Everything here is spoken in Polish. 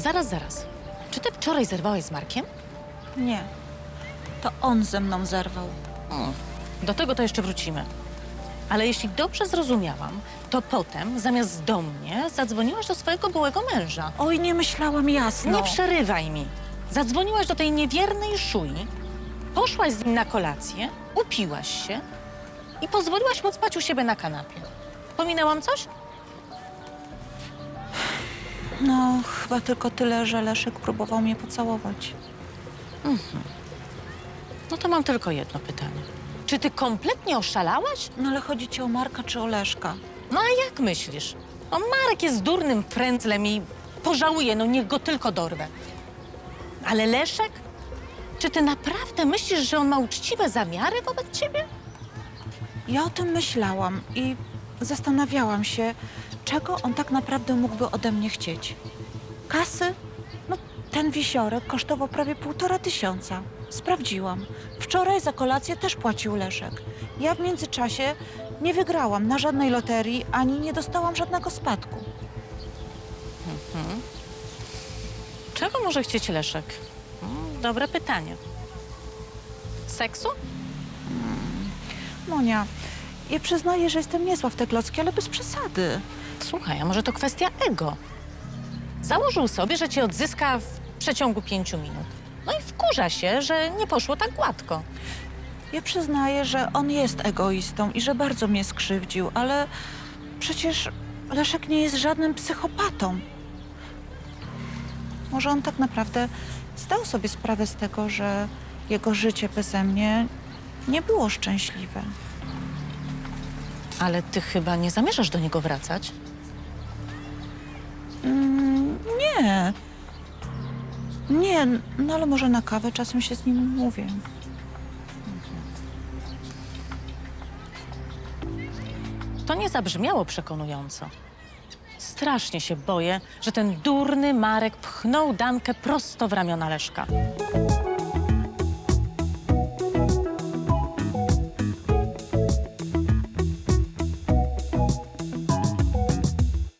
Zaraz, zaraz. Czy ty wczoraj zerwałeś z Markiem? Nie. To on ze mną zerwał. Do tego to jeszcze wrócimy. Ale jeśli dobrze zrozumiałam, to potem zamiast do mnie zadzwoniłaś do swojego byłego męża. Oj, nie myślałam jasno. Nie przerywaj mi. Zadzwoniłaś do tej niewiernej szui, poszłaś z nim na kolację, upiłaś się i pozwoliłaś mu spać u siebie na kanapie. Pominęłam coś? No, chyba tylko tyle, że Leszek próbował mnie pocałować. No to mam tylko jedno pytanie. Czy ty kompletnie oszalałaś? No ale chodzi ci o Marka czy o Leszka? No a jak myślisz? No Marek jest durnym frędzlem i pożałuje, no niech go tylko dorwę. Ale Leszek? Czy ty naprawdę myślisz, że on ma uczciwe zamiary wobec ciebie? Ja o tym myślałam i zastanawiałam się, czego on tak naprawdę mógłby ode mnie chcieć. Kasy? No, ten wisiorek kosztował prawie półtora tysiąca. Sprawdziłam. Wczoraj za kolację też płacił Leszek. Ja w międzyczasie nie wygrałam na żadnej loterii, ani nie dostałam żadnego spadku. Czego może chcieć Leszek? Mm, Dobre pytanie. Seksu? Monia, ja przyznaję, że jestem niezła w te klocki, ale bez przesady. Słuchaj, a może to kwestia ego? Założył sobie, że cię odzyska w przeciągu pięciu minut. No i wkurza się, że nie poszło tak gładko. Ja przyznaję, że on jest egoistą i że bardzo mnie skrzywdził, ale przecież Leszek nie jest żadnym psychopatą. Może on tak naprawdę zdał sobie sprawę z tego, że jego życie beze mnie nie było szczęśliwe. Ale ty chyba nie zamierzasz do niego wracać? Mm, nie. Nie, no ale może na kawę czasem się z nim mówię. To nie zabrzmiało przekonująco. Strasznie się boję, że ten durny Marek pchnął Dankę prosto w ramiona Leszka.